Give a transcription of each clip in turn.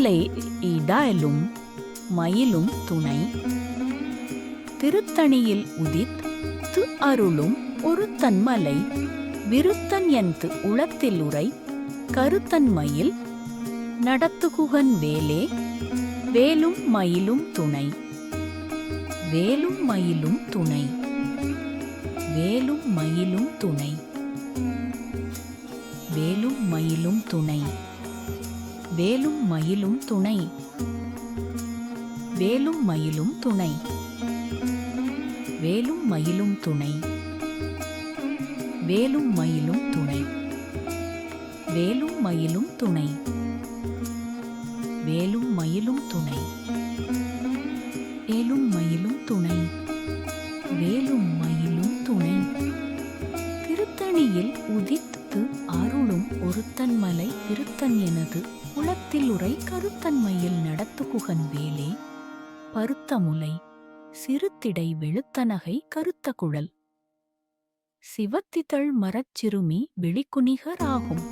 திருத்தலை இடாயலும் மயிலும் துணை. திருத்தணியில் உதித் து அருளும் ஒரு தன்மலை விருத்தன் என்து உளத்தில் உரை கருத்தன்மையில் நடத்துகுகன் வேலே வேலும் மயிலும் துணை. வேலும் மயிலும் துணை. வேலும் மயிலும் துணை. வேலும் மயிலும் துணை. வேலும் மயிலும் துணை. வேலும் மயிலும் துணை. வேலும் மயிலும் துணை. வேலும் மயிலும் துணை. வேலும் மயிலும் துணை. வேலும் மயிலும் துணை. வேலும் மயிலும் துணை. வேலும் மயிலும் துணை. திருத்தணியில் உதித்து அருளும் ஒருத்தன் மலை திருத்தன் எனது குளத்தில் உரை கருத்தன்மையில் நடத்துகுகன் வேலே. பருத்த முலை சிறுத்திடை வெளுத்தனகை கருத்த குழல். சிவத்திதழ் மரச்சிறுமி விழிக்குணிகராகும்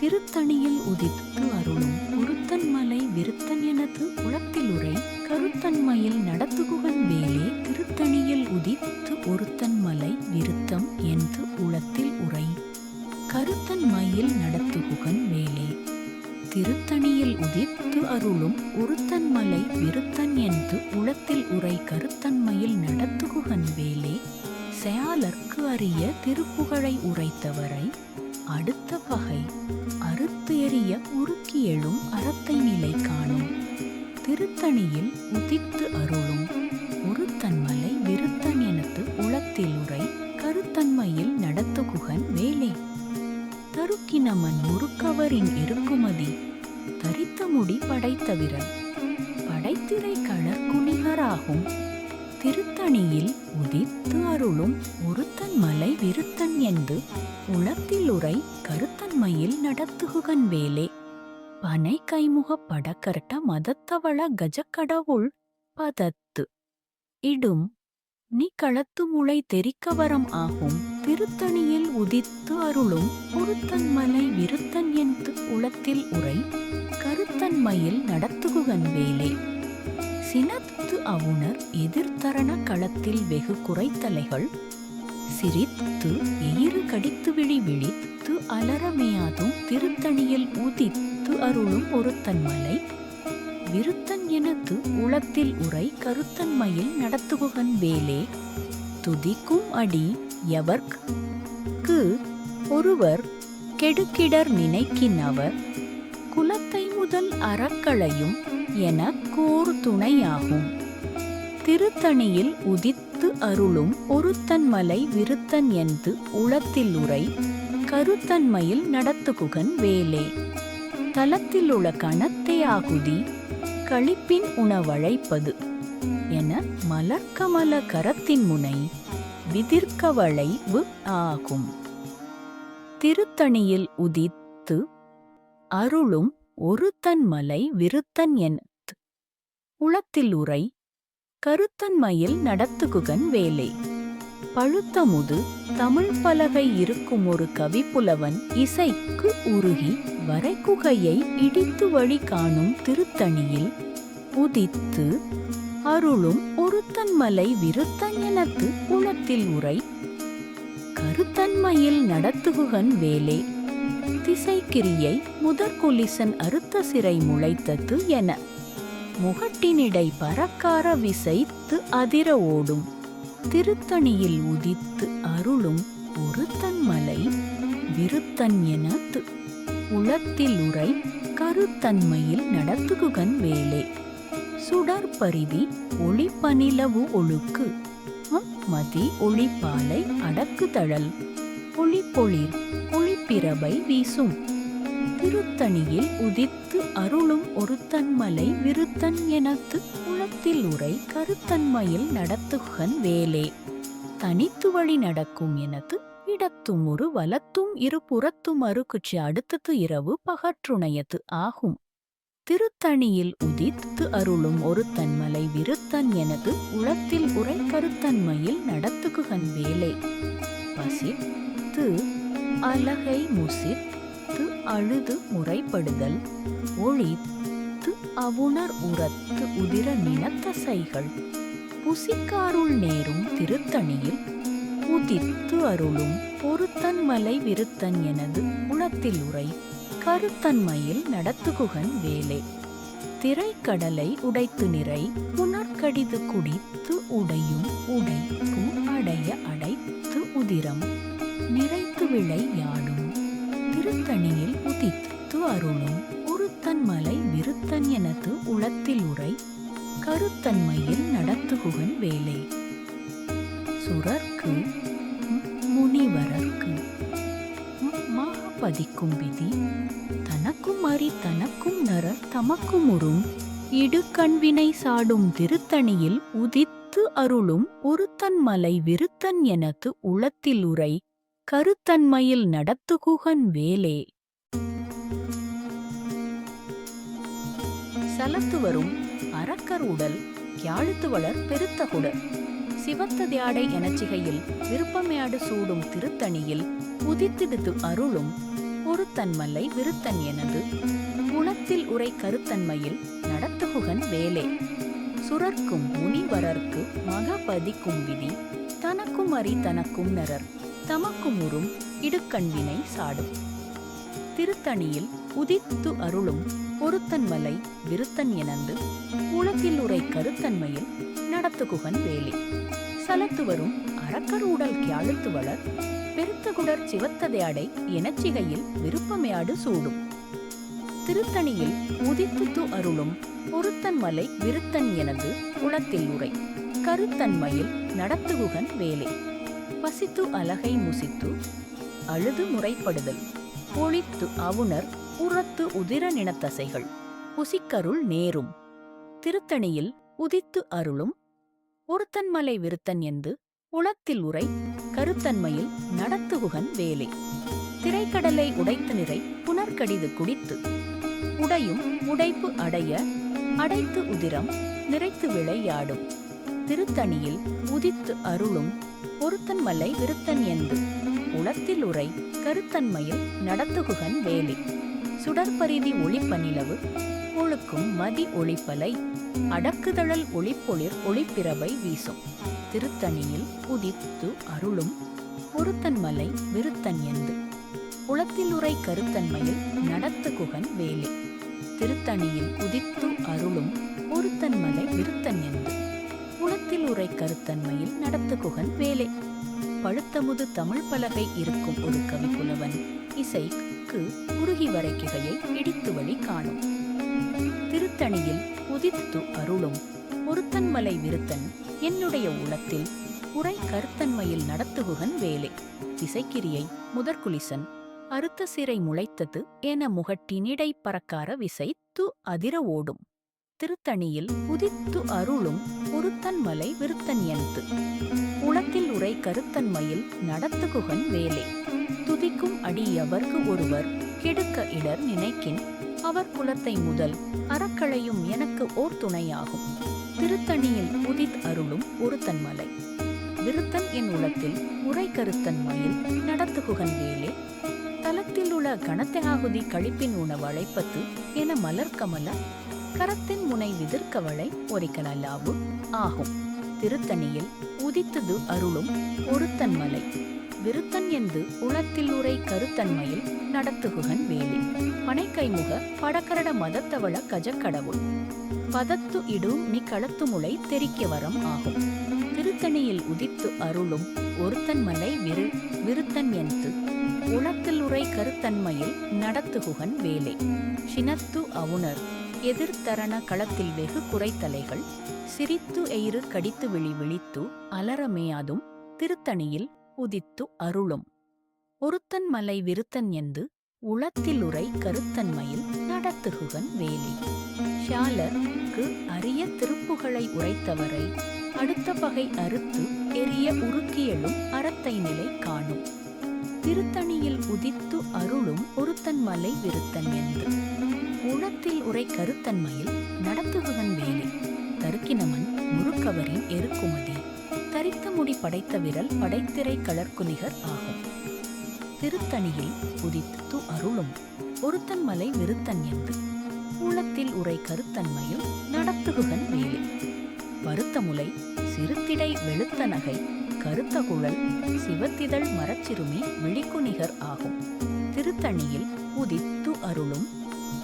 திருத்தணியில் உதித்து அருளும் ஒருத்தன் மலை விருத்தன் எனது குளத்தில் உரை கருத்தன்மையில் நடத்துகுகன் வேலே. திருத்தணியில் உதித்து ஒருத்தன் மலை விருத்தம் என்று உளத்தில் உரை. கருத்தன் மயில் நடத்துகுகன் வேலே திருத்தணியில் உதித்து அருளும் உருத்தன் மலை விருத்தன் என்று உளத்தில் உரை கருத்தன்மையில் நடத்துகுகன் வேலே செயலர்க்கு அறிய திருப்புகழை உரைத்தவரை அடுத்த பகை அறுத்து எறிய உருக்கி எழும் அறத்தை நிலை காணும். திருத்தணியில் உதித்து அருளும் ஒருத்தன்மலை விருத்தன் எனது உளத்தில் உரை கருத்தன்மையில் நடத்துகுகன் வேலை தருக்கினமன் முறுக்கவரின் இருக்குமதி தரித்த முடி படைத்த விரல் படைத்திரை கணக்குணிகராகும் திருத்தணியில் உதித்து அருளும் ஒருத்தன் மலை விருத்தன் என்று உளத்தில் உரை கருத்தன்மையில் நடத்துகுகன் வேலே. பனை கைமுக படக்கரட்ட மதத்தவள கஜக்கடவுள் பதத்து. இடும் நீ களத்து முளை தெரிக்கவரம் ஆகும். திருத்தணியில் உதித்து அருளும் பொருத்தன்மலை விருத்தன் என்று உளத்தில் உரை கருத்தன்மையில் நடத்துகுகன் வேலே. சினத்து அவுணர் எதிர்த்தரண களத்தில் வெகு குறைத்தலைகள் சிரித்து எயிறு கடித்து விழி விழித்து அலரமையாதும் திருத்தணியில் உதித்து அருளும் ஒருத்தன்மலை விருத்தன் எனது உளத்தில் உரை கருத்தன்மையில் நடத்துகுகன் வேலே. துதிக்கும் அடி எவர்க்கு ஒருவர் கெடுக்கிடர் நினைக்கினவர் குலத்தை முதல் அறக்களையும் என கூர் துணையாகும் திருத்தணியில் உதித்து அருளும் ஒருத்தன் மலை விருத்தன் என்று உளத்தில் உரை கருத்தன்மையில் நடத்துகுகன் வேலே. தலத்தில் உள்ள கணத்தை ஆகுதி களிப்பின் உணவழைப்பது என மலர்க்கமல கரத்தின் முனை. விதிர்க்க வளைவு ஆகும். திருத்தணியில் உதித்து அருளும் ஒருத்தன் மலை விருத்தன் என உளத்தில் உரை கருத்தன்மையில் நடத்துகுகன் வேலை. பழுத்தமுது தமிழ் பலகை இருக்கும் ஒரு கவிப்புலவன் இசைக்கு உருகி வரைக்குகையை இடித்து வழி காணும் திருத்தணியில் உதித்து அருளும் ஒருத்தன் மலை விருத்தன் எனத்து உளத்தில் உரை. கருத்தன்மையில் நடத்துகுகன் வேலே. திசைக்கிரியை முதற்குலிசன் அறுத்த சிறை முளைத்தது என. முகட்டினிடை பறக்கார விசைத்து அதிர ஓடும். திருத்தணியில் உதித்து அருளும் ஒருத்தன் மலை விருத்தன் எனத்து உளத்தில் உரை. கருத்தன்மையில் நடத்துகுகன் வேலே. சுடற்பரிதி ஒளிப்பனிலவு ஒழுக்கு. மதி ஒளிப்பாலை அடக்கு தழல். ஒளிப்பொளிர் ஒளிப்பிரபை வீசும். திருத்தணியில் உதித்து அருளும் ஒருத்தன்மலை விருத்தன் எனத்து குளத்தில் உரை கருத்தன்மையில் நடத்துகன் வேலே. தனித்து வழி நடக்கும் எனது இடத்தும் ஒரு வலத்தும் இரு புறத்தும் அருக்குச்சி அடுத்தது இரவு பகற்றுணையது ஆகும். திருத்தணியில் உதித்து அருளும் ஒருத்தன் மலை விருத்தன் எனது உளத்தில் உரை கருத்தன்மையில் நடத்துகுகன் வேலை. பசித்து அலகை முசித்து அழுது முறைப்படுதல். ஒழித்து அவுணர் உரத்து உதிர நினத்தசைகள் புசிக்காருள் நேரும் திருத்தணியில் உதித்து அருளும் பொருத்தன்மலை விருத்தன் எனது உளத்தில் உரை. கருத்தன்மையில் நடத்துகுகன் வேலை. திரைக்கடலை உடைத்து நிறை புனர்கடிது குடித்து உடையும் உடைப்பு அடைய அடைத்து உதிரம். நிறைத்து விளை யாடும் திருத்தணியில் உதித்து அருளும் ஒருத்தன் மலை விருத்தன் எனது உளத்தில் உரை கருத்தன்மையில் நடத்துகுகன் வேலை. சுரர்க்கு பதிக்கும் விதி தனக்கும் அறி தனக்கும் நர தமக்கும் உறும். இடு கண்வினை சாடும் திருத்தணியில் உதித்து அருளும் ஒருத்தன் மலை விருத்தன் எனது உளத்தில் உரை கருத்தன்மையில் நடத்துகுகன் வேலே. சலத்து வரும் அரக்கர் உடல் யாழுத்து வளர் பெருத்தகுடர் சிவத்த தியாடை எனச்சிகையில் விருப்பமையாடு சூடும் திருத்தணியில் உதித்திடுத்து அருளும் ஒருத்தன்மல்லை விருத்தன் எனது. குணத்தில் உரை கருத்தன்மையில் நடத்துகுகன் வேலே. சுரர்க்கும் முனிவரர்க்கு மகபதிக்கும் விதி தனக்கும் அறி தனக்கும் நரர் தமக்கும் உறும் இடுக்கண்வினை சாடும் திருத்தணியில் உதித்து அருளும் பொருத்தன்மலை விருத்தன் எனந்து குளத்தில் உரை கருத்தன்மையில் நடத்துகுகன் வேலி. சலத்து வரும் அரக்கர் உடல் கியாழுத்து வளர் பெருத்தகுடர் சிவத்ததையாடை எனச்சிகையில் விருப்பமையாடு சூடும். திருத்தணியில் உதித்து அருளும் பொருத்தன்மலை விருத்தன் எனது குளத்தில் உரை. கருத்தன்மையில் நடத்துகுகன் வேலை. பசித்து அலகை முசித்து அழுது முறைப்படுதல். பொழித்து அவுணர் புறத்து உதிர நினத்தசைகள். புசிக்கருள் நேரும். திருத்தணியில் உதித்து அருளும் ஒருத்தன்மலை விருத்தன் என்று உளத்தில் உரை கருத்தன்மையில் நடத்துகுகன் வேலை. திரைக்கடலை உடைத்து நிறை புனர்கடிது குடித்து. உடையும் உடைப்பு அடைய அடைத்து உதிரம் நிறைத்து விளையாடும். திருத்தணியில் உதித்து அருளும் பொருத்தன்மலை விருத்தன் என்று உளத்தில் உரை கருத்தன்மையில் நடத்துகுகன் வேலை. சுடற்பரிதி ஒளிப்ப நிலவு ஒழுக்கும் மதி ஒளிப்பலை அடக்குதழல் ஒளிப்பொளிர் ஒளிப்பிறவை வீசும். திருத்தணியில் புதித்து அருளும் பொருத்தன்மலை விருத்தன் எந்து உளத்தில் உரை கருத்தன்மையில் நடத்துகுகன் வேலி. திருத்தணியில் உதித்து அருளும் பொருத்தன்மலை விருத்தன் எந்து உளத்தில் உரை கருத்தன்மையில் நடத்துகுகன் வேலை. பழுத்தமுது தமிழ் பலகை இருக்கும் ஒரு புலவன் இசைக்கு உருகி வரைக்குகையை இடித்து வழி காணும். திருத்தணியில் உதித்து அருளும் பொருத்தன்மலை விருத்தன் என்னுடைய உளத்தில் உரை கருத்தன்மையில் நடத்துகுகன் வேலை. திசைக்கிரியை முதற்குலிசன் அறுத்த சிறை முளைத்தது என முகட்டினிடை பறக்கார விசை து அதிர ஓடும். திருத்தணியில் உதித்து அருளும் பொருத்தன்மலை விருத்தன் எனது. உளத்தில் உரை கருத்தன்மையில் நடத்துகுகன் வேலை. துதிக்கும் அடி எவர்க்கு ஒருவர் கெடுக்க இடர் நினைக்கின் அவர் குலத்தை முதல் அறக்களையும் எனக்கு ஓர் துணையாகும் திருத்தணியில் உதித் அருளும் ஒருத்தன்மலை விருத்தன் என் உலத்தில் உரை கருத்தன்மையில் நடத்துகுகன் வேலே. தலத்தில் உள்ள கணத்தகாகுதி கழிப்பின் உணவு அழைப்பத்து என மலர்கமல கரத்தின் முனை விதிர்க்கவளை ஒரிக்கலாவு ஆகும். திருத்தணியில் உதித்தது அருளும் ஒருத்தன்மலை விருத்தன் என்று உளத்தில் கருத்தன்மையில் நடத்துகுகன் வேலி. பனைக்கைமுக படக்கரட மதத்தவள கஜக்கடவுள். பதத்து இடும் நீ களத்து தெரிக்க வரம் ஆகும். திருத்தணியில் உதித்து அருளும் ஒருத்தன் மலை விரு விருத்தன் என்று உளத்தில் உரை கருத்தன்மையில் நடத்துகுகன் வேலை. சினத்து அவுணர் எதிர்த்தரண களத்தில் வெகு குறைத்தலைகள். சிரித்து எயிறு கடித்து விழி விழித்து அலரமேயாதும் திருத்தணியில் உதித்து அருளும். ஒருத்தன் மலை விருத்தன் என்று உளத்தில் உரை கருத்தன்மையில் நடத்துகுகன் வேலி. ஷாலர்க்கு அரிய திருப்புகளை உரைத்தவரை அடுத்த பகை அறுத்து எரிய உருக்கியலும் அறத்தை நிலை காணும். திருத்தணியில் உதித்து அருளும் ஒருத்தன் மலை விருத்தன் என்று உளத்தில் உரை கருத்தன்மையில் நடத்துகுகன் வேலி. தருக்கினமன் முறுக்கவரின் எருக்குமதி. கரித்த முடி படைத்த விரல் படைத்திரை கலர்குனிகர் ஆகும். திருத்தணியில் உதித்து அருளும் ஒருத்தன்மலை விருத்தன் என்று உள்ளத்தில் உரை கருத்தன்மையும் நடத்துகுகன் மேலே. வருத்த முலை சிறுத்திடை வெளுத்த நகை கருத்த குழல் சிவத்திதழ் மரச்சிறுமி விழிக்குநிகர் ஆகும். திருத்தணியில் உதித்து அருளும்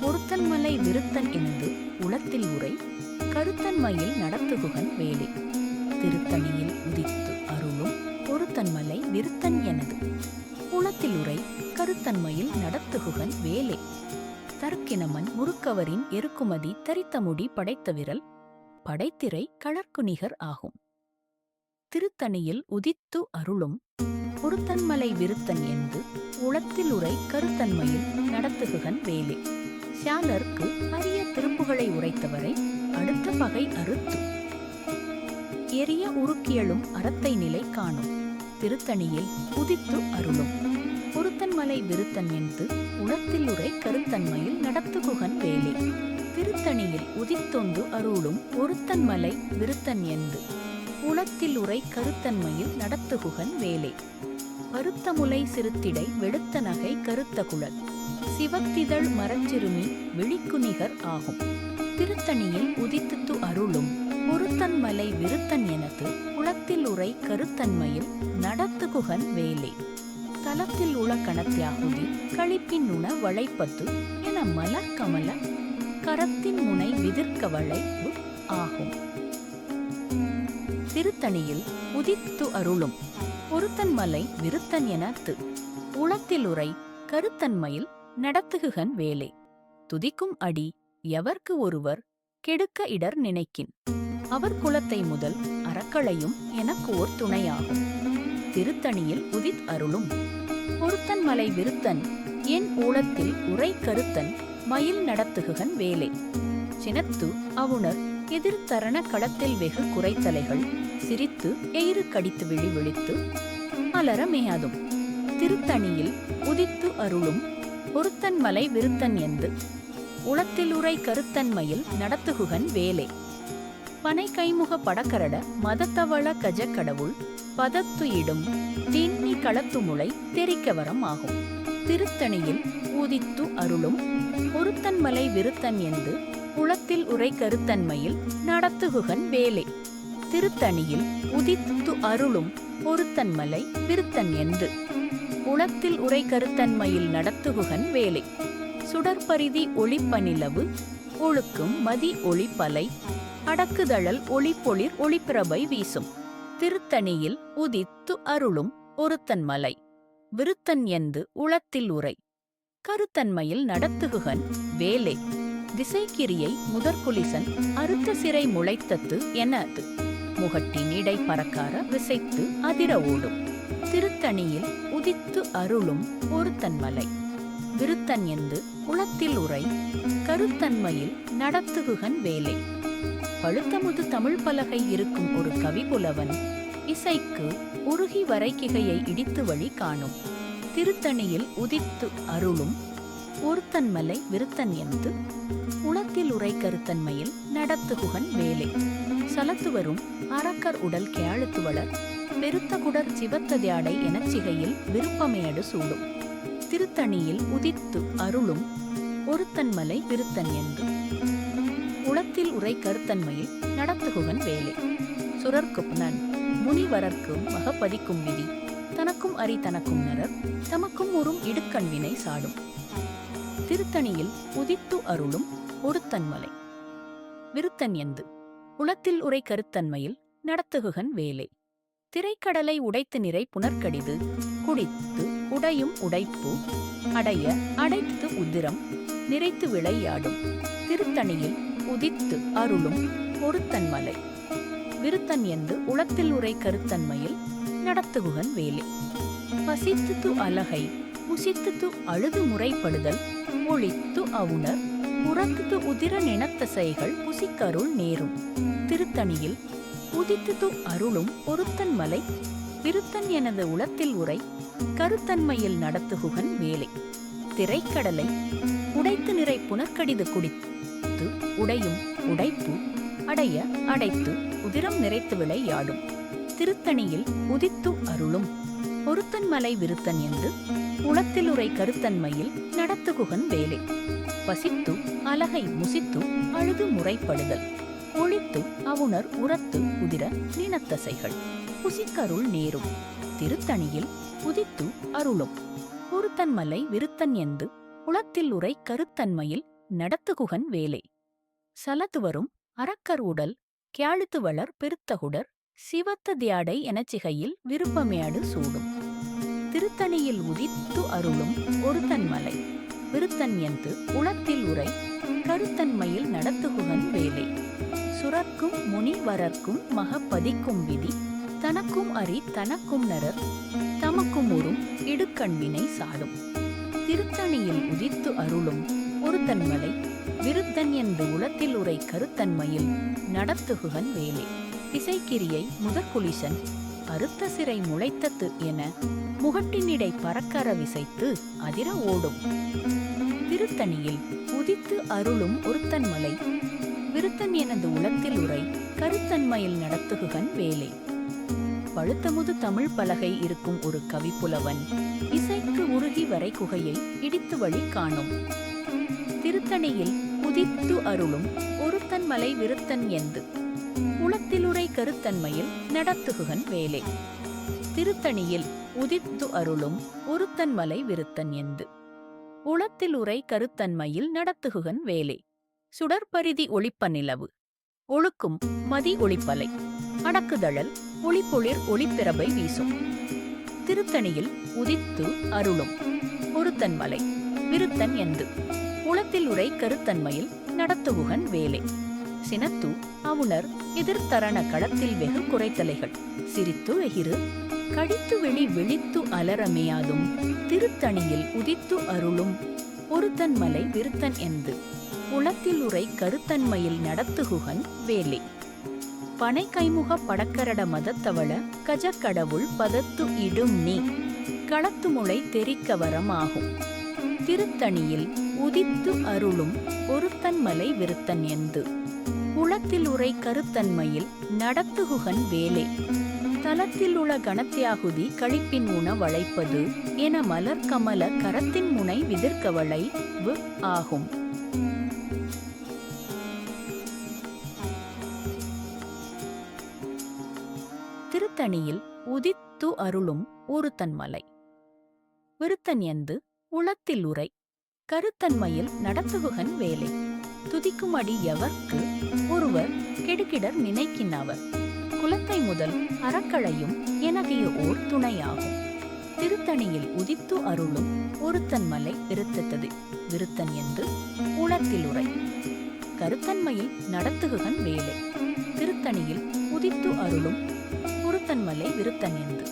ஒருத்தன்மலை விருத்தன் என்று உளத்தில் உரை கருத்தன்மையில் நடத்துகுகன் வேலை திருத்தணியில் உதித்து அருளும் பொருத்தன்மலை விருத்தன் எனது. உளத்தில் உரை கருத்தன்மையில் நடத்துகுகன் வேலை. தர்க்கினமன் முறுக்கவரின் எருக்குமதி தரித்தமுடி படைத்த விரல் படைத்திரை கழற்குநிகர் ஆகும். திருத்தணியில் உதித்து அருளும் பொருத்தன்மலை விருத்தன் என்று உளத்தில் உரை கருத்தன்மையில் நடத்துகுகன் வேலை. சாலர்க்கு அரிய திருப்புகளை உரைத்தவரை அடுத்த பகை அறுத்து எரிய உருக்கியலும் அறத்தை நிலை காணும். திருத்தணியில் உதித்து அருளும். பொருத்தன்மலை விருத்தன் என்று உளத்தில் உரை கருத்தன்மையில் நடத்துகுகன் வேலை. திருத்தணியில் உதித்தொந்து அருளும் ஒருத்தன்மலை விருத்தன் என்று உளத்தில் உரை கருத்தன்மையில் நடத்துகுகன் வேலை. பருத்தமுலை சிறுத்திடை வெடுத்த நகை கருத்த குழல் சிவத்திதழ் மரச்சிறுமி விழிக்குநிகர் ஆகும். திருத்தணியில் உதித்துத்து அருளும் பொருத்தன்மலை விருத்தன் எனது குளத்தில் உரை கருத்தன்மையில் நடத்துகுகன் வேலை. தலத்தில் உள கணத்தியாகுதி களிப்பின் உண வளைப்பத்து என மலர் கமல கரத்தின் முனை விதிர்க்க வளைப்பு ஆகும். திருத்தணியில் உதித்து அருளும் பொருத்தன் மலை விருத்தன் எனத்து உளத்தில் உரை கருத்தன்மையில் நடத்துகுகன் வேலை. துதிக்கும் அடி எவர்க்கு ஒருவர் கெடுக்க இடர் நினைக்கின். அவர் குலத்தை முதல் அறக்களையும் எனக்கு ஓர் துணையாகும். திருத்தணியில் உதித் அருளும். பொருத்தன் மலை விருத்தன் என் ஊழத்தில் உரை கருத்தன் மயில் நடத்துகுகன் வேலை. சினத்து அவுணர் எதிர்த்தரண களத்தில் வெகு குறைத்தலைகள் சிரித்து எயிறு கடித்து விழி விழித்து அலர மேயாதும். திருத்தணியில் உதித்து அருளும். பொருத்தன் மலை விருத்தன் என்று உளத்தில் உரை கருத்தன்மையில் நடத்துகுகன் வேலை. பனை கைமுக படக்கரட மதத்தவள கஜ கடவுள் பதத்து இடும் களத்து முளை தெரிக்கவரம் ஆகும். திருத்தணியில் ஊதித்து அருளும் பொருத்தன்மலை விருத்தன் என்று குளத்தில் உரை கருத்தன்மையில் நடத்துகுகன் வேலை. திருத்தணியில் உதித்து அருளும் பொருத்தன்மலை விருத்தன் என்று குளத்தில் உரை கருத்தன்மையில் நடத்துகுகன் வேலை. சுடற்பரிதி ஒளிப்பனிலவு ஒழுக்கும் மதி ஒளிப்பலை அடக்குதழல் ஒளிப்பொளிர் ஒளிப்பிரபை வீசும். திருத்தணியில் உதித்து அருளும் ஒருத்தன் மலை. விருத்தன் என்று உளத்தில் உரை. கருத்தன்மையில் நடத்துகுகன் வேலை. திசைக்கிரியை முதற்குலிசன் அறுத்த சிறை முளைத்தத்து எனது. முகட்டின் இடை பறக்கார விசைத்து அதிர ஓடும். திருத்தணியில் உதித்து அருளும் ஒருத்தன் மலை. விருத்தன் என்று உளத்தில் உரை. கருத்தன்மையில் நடத்துகுகன் வேலை. பழுத்தமுது தமிழ் பலகை இருக்கும் ஒரு கவி புலவன். இசைக்கு உருகி வரைக்கிகையை இடித்து வழி காணும். திருத்தணியில் உதித்து அருளும் ஒருத்தன்மலை விருத்தன் என்று உளத்தில் உரை கருத்தன்மையில் நடத்துகுகன் வேலை. சலத்துவரும் அரக்கர் உடல் கேழுத்துவளர் பெருத்த குடர் சிவத்ததியாடை எனச்சிகையில் விருப்பமேடு சூடும். திருத்தணியில் உதித்து அருளும் ஒருத்தன்மலை விருத்தன் என்று உளத்தில் உரை கருத்தன்மையில் நடத்துகுகன் வேலை. சுரர்க்குப்னன் முனிவரர்க்கும் மகப்பதிக்கும் விதி தனக்கும் அரி தனக்கும் நரர் தமக்கும் உறும் இடுக்கண்வினை சாடும். திருத்தணியில் உதித்து அருளும் ஒருத்தன்மலை விருத்தன் எந்து உளத்தில் உரை கருத்தன்மையில் நடத்துகுகன் வேலை. திரைக்கடலை உடைத்து நிறை புனர்கடிது குடித்து உடையும் உடைப்பு அடைய அடைத்து உதிரம் நிறைத்து விளையாடும் திருத்தணியில் உதித்து அருளும் ஒருத்தன்மலை விருத்தன் என்று உளத்தில் உரை கருத்தன்மையில் நடத்துகுகன் வேலை. பசித்து து அலகை முசித்து அழுது முறைப்படுதல் ஒளித்து அவுணர் புறத்து உதிர நினத்தசைகள் புசிக்கருள் நேரும். திருத்தணியில் உதித்து அருளும் ஒருத்தன் மலை விருத்தன் எனது உளத்தில் உரை கருத்தன்மையில் நடத்துகுகன் வேலை. திரைக்கடலை உடைத்து நிறை குடித்து உடைத்து உடையும் உடைப்பு அடைய அடைத்து உதிரம் நிறைத்து விளையாடும் திருத்தணியில் உதித்து அருளும். ஒருத்தன் மலை விருத்தன் என்று உளத்திலுரை கருத்தன்மையில் நடத்துகுகன் வேலை. பசித்து அலகை முசித்து அழுது முறைப்படுதல். ஒழித்து அவுணர் உரத்து உதிர நினத்தசைகள். புசிக்கருள் நேரும். திருத்தணியில் உதித்து அருளும். ஒருத்தன்மலை விருத்தன் என்று குளத்தில் உரை கருத்தன்மையில் நடத்துகுகன் வேலை. சலத்துவரும் அறக்கர் உடல் கியாழுத்து வளர் பெருத்தகுடர் சிவத்த தியாடை எனச்சிகையில் விருப்பமேடு சூடும். திருத்தணியில் உதித்து அருளும் ஒருத்தன் மலை விருத்தன் எந்து உளத்தில் உரை கருத்தன்மையில் நடத்துகுகன் வேலை. சுரக்கும் முனிவரர்க்கும் மகப்பதிக்கும் விதி தனக்கும் அறி தனக்கும் நரர் தமக்கும் உறும் இடுக்கண்வினை சாடும். திருத்தணியில் உதித்து அருளும் ஒருத்தன்மலை விருத்தன் என்று உளத்தில் உரை கருத்தன்மையில் நடத்துகுகன் வேலை. திசைக்கிரியை முதற்குலிசன் அறுத்த சிறை முளைத்தது என முகட்டினிடை பறக்கற விசைத்து அதிர ஓடும். திருத்தணியில் உதித்து அருளும் ஒருத்தன்மலை விருத்தன் எனது உளத்தில் உரை கருத்தன்மையில் நடத்துகுகன் வேலை. பழுத்தமுது தமிழ் பலகை இருக்கும் ஒரு கவிப்புலவன் இசைக்கு உருகி வரை குகையை இடித்து வழி காணும். திருத்தணியில் உதித்து அருளும் ஒருத்தன் மலை விருத்தன் எந்து உளத்திலுரை கருத்தன்மையில் நடத்துகுகன் வேலை. திருத்தணியில் உதித்து அருளும் ஒருத்தன் மலை விருத்தன் எந்து உளத்திலுரை கருத்தன்மையில் நடத்துகுகன் வேலை. சுடற்பரிதி ஒளிப்ப நிலவு. ஒழுக்கும் மதி ஒளிப்பலை அடக்குதழல் ஒளிப்பொளிர் ஒளிப்பிரபை வீசும். திருத்தணியில் உதித்து அருளும் ஒருத்தன்மலை விருத்தன் எந்து உளத்தில் உரை கருத்தன்மையில் நடத்துகுகன் வேலை. சினத்து அவுணர் எதிர்த்தரண களத்தில் வெகு குறைத்தலைகள். சிரித்து எகிரு கடித்து வெளி விழித்து அலரமையாதும் திருத்தணியில் உதித்து அருளும் ஒருத்தன் மலை விருத்தன் என்று. உளத்தில் உரை கருத்தன்மையில் நடத்துகுகன் வேலை. பனை கைமுக படக்கரட மதத்தவள கஜக்கடவுள் பதத்து இடும் நீ களத்துமுளை தெரிக்க வரமாகும் திருத்தணியில் உதித்து அருளும் ஒருத்தன்மலை விருத்தன் எந்து. உளத்தில் உரை கருத்தன்மையில் நடத்துகுகன் வேலை. தலத்தில் உள கணத்தியாகுதி கழிப்பின் உண வளைப்பது என மலர் கமல கரத்தின் முனை விதிர்க்க வளைவு ஆகும். திருத்தணியில் உதித்து அருளும் ஒருத்தன் மலை விருத்தன் எந்து உளத்தில் உரை கருத்தன்மையில் நடத்துகுகன் வேலை. துதிக்கும் அடி எவர்க்கு? ஒருவர் கெடுக்கிடர் நினைக்கின்றவர் குலத்தை முதல் அறக்களையும் எனகிய ஓர் துணையாகும். திருத்தணியில் உதித்து அருளும் ஒருத்தன் மலை விருத்தத்தது விருத்தன் என்று உளத்தில் உரை. கருத்தன்மையில் நடத்துகுகன் வேலை. திருத்தணியில் உதித்து அருளும் ஒருத்தன் மலை விருத்தன் என்று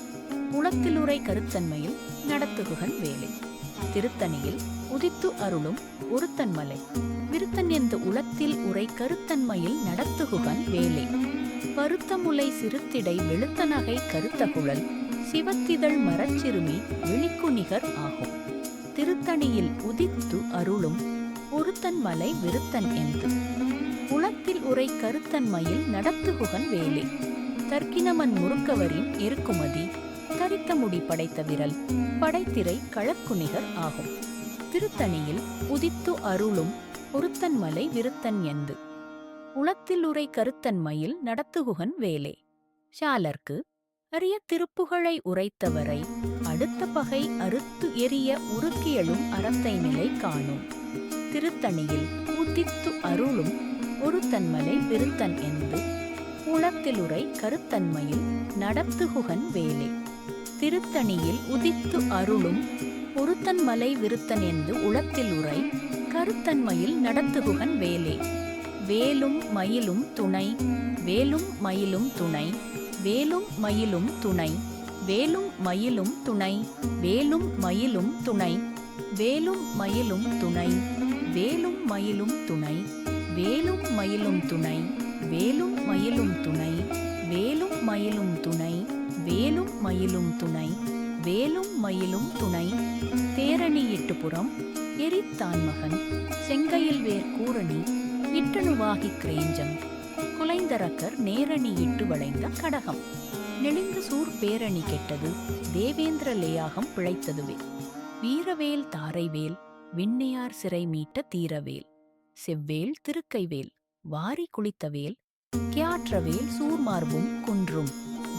உளத்திலுரை கருத்தன்மையில் நடத்துகுகன் வேலை. திருத்தணியில் உதித்து அருளும் ஒருத்தன் மலை விருத்தன் என்ற உளத்தில் உரை கருத்தன்மையில் நடத்துகுகன் வேலை. பருத்தமுலை சிறுத்திடை வெளுத்த நகை கருத்தகுழல். சிவத்திதழ் மரச்சிறுமி விழிக்குணிகர் ஆகும். திருத்தணியில் உதித்து அருளும் ஒருத்தன் மலை விருத்தன் என்று உளத்தில் உரை கருத்தன்மையில் நடத்துகுகன் வேலை. தர்க்கினமன் முறுக்கவரின் இருக்குமதி தரித்த முடி படைத்த விரல். படைத்திரை களக்குணிகர் ஆகும். திருத்தணியில் உதித்து அருளும் ஒருத்தன் மலை விருத்தன் எந்து உளத்திலுரை கருத்தன்மையில் நடத்துகுகன் வேலே. ஷாலர்க்கு அரிய திருப்புகழை உரைத்தவரை அடுத்த பகை அறுத்து எரிய உருக்கியலும் அறத்தை நிலை காணும். திருத்தணியில் உதித்து அருளும் ஒருத்தன்மலை விருத்தன் என்று உளத்திலுரை கருத்தன்மையில் நடத்துகுகன் வேலை. திருத்தணியில் உதித்து அருளும் ஒருத்தன்மலை விருத்தன் என்று உளத்தில் உரை கருத்தன்மையில் நடத்துகுகன் வேலே வேலும் மயிலும் துணை வேலும் மயிலும் துணை வேலும் மயிலும் துணை வேலும் மயிலும் துணை வேலும் மயிலும் துணை வேலும் மயிலும் துணை வேலும் மயிலும் துணை வேலும் மயிலும் துணை வேலும் மயிலும் துணை வேலும் மயிலும் துணை வேலும் மயிலும் துணை வேலும் மயிலும் துணை. தேரணி எட்டுப்புறம் எரித்தான் மகன். செங்கையில் வேர் கூரணி இட்டணுவாகி கிரேஞ்சம் குலைந்தரக்கர் நேரணி இட்டு வளைந்த கடகம். நெளிந்த சூர் பேரணி கெட்டது தேவேந்திர லேயாகம் பிழைத்ததுவே. வீரவேல் தாரைவேல் விண்ணையார் சிறை மீட்ட தீரவேல். செவ்வேல் திருக்கைவேல் வாரி குளித்தவேல். கியாற்றவேல் சூர்மார்பும் குன்றும்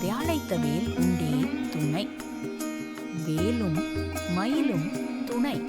தியாழைத்தவேல் உண்டே துணை. வேலும் மயிலும் துணை.